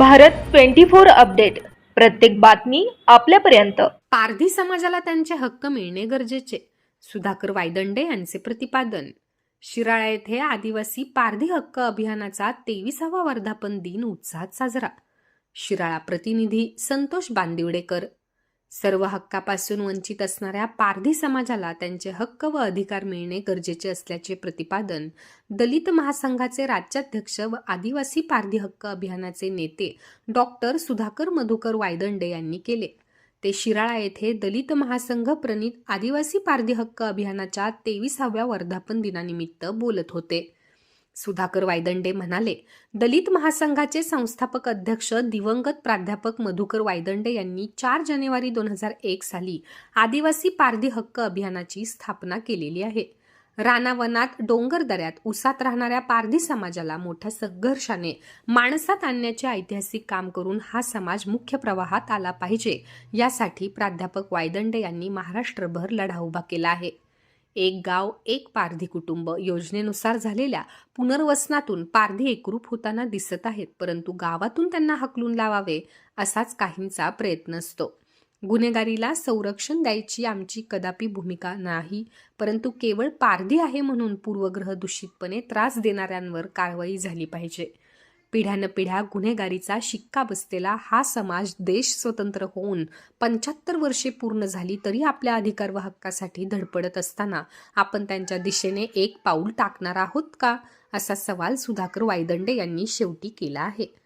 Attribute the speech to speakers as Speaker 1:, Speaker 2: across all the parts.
Speaker 1: Bharat twenty four update. प्रत्येक बातमी आपल्यापर्यंत.
Speaker 2: पारधी समाजाला त्यांचे हक्क मिळणे गरजेचे. सुधाकर वायदंडे यांचे प्रतिपादन. शिराळा येथे आदिवासी पारधी हक्क अभियानाचा तेविसावा वर्धापन दिन उत्साहात साजरा. शिराळा प्रतिनिधी संतोष बांदिवडेकर सर्व हक्कापासून वंचित असणाऱ्या पारधी समाजाला त्यांचे हक्क व अधिकार मिळणे गरजेचे असल्याचे प्रतिपादन दलित महासंघाचे राज्याध्यक्ष व आदिवासी पारधी हक्क अभियानाचे नेते डॉक्टर सुधाकर मधुकर वायदंडे यांनी केले. ते शिराळा येथे दलित महासंघ प्रणित आदिवासी पारधी हक्क अभियानाच्या तेविसाव्या वर्धापन दिनानिमित्त बोलत होते. सुधाकर वायदंडे म्हणाले दलित महासंघाचे संस्थापक अध्यक्ष दिवंगत प्राध्यापक मधुकर वायदंडे यांनी चार जानेवारी दोन हजार एक साली आदिवासी पारधी हक्क अभियानाची स्थापना केलेली आहे. रानावनात डोंगर दऱ्यात उसात राहणाऱ्या पारधी समाजाला मोठ्या संघर्षाने माणसात आणण्याचे ऐतिहासिक काम करून हा समाज मुख्य प्रवाहात आला पाहिजे यासाठी प्राध्यापक वायदंडे यांनी महाराष्ट्रभर लढा उभा केला आहे. एक गाव एक पारधी कुटुंब योजनेनुसार झालेल्या पुनर्वसनातून पारधी एकरूप होताना दिसत आहेत परंतु गावातून त्यांना हकलून लावावे असाच काहींचा प्रयत्न असतो. गुन्हेगारीला संरक्षण द्यायची आमची कदापि भूमिका नाही परंतु केवळ पारधी आहे म्हणून पूर्वग्रह दूषितपणे त्रास देणाऱ्यांवर कारवाई झाली पाहिजे. पिढ्यानपिढ्या गुन्हेगारीचा शिक्का बसलेला हा समाज देश स्वतंत्र होऊन पंच्याहत्तर वर्षे पूर्ण झाली तरी आपल्या अधिकार व हक्कासाठी धडपडत असताना आपण त्यांच्या दिशेने एक पाऊल टाकणार आहोत का? असा सवाल सुधाकर वायदंडे यांनी शेवटी केला आहे.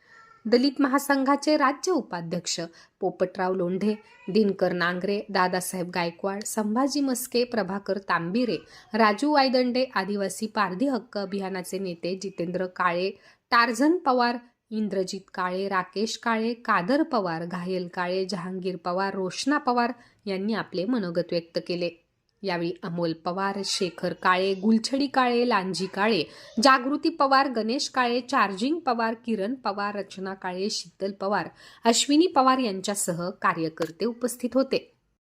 Speaker 2: दलित महासंघाचे राज्य उपाध्यक्ष पोपटराव लोंढे दिनकर नांगरे दादासाहेब गायकवाड संभाजी मस्के प्रभाकर तांबिरे राजू वायदंडे आदिवासी पारधी हक्क अभियानाचे नेते जितेंद्र काळे टार्झन पवार इंद्रजित काळे राकेश काळे कादर पवार घायल काळे जहांगीर पवार रोशना पवार यांनी आपले मनोगत व्यक्त केले. यावेळी अमोल पवार शेखर काळे गुलछडी काळे लांजी काळे जागृती पवार गणेश काळे चार्जिंग पवार किरण पवार रचना काळे शीतल पवार अश्विनी पवार यांच्यासह कार्यकर्ते उपस्थित होते.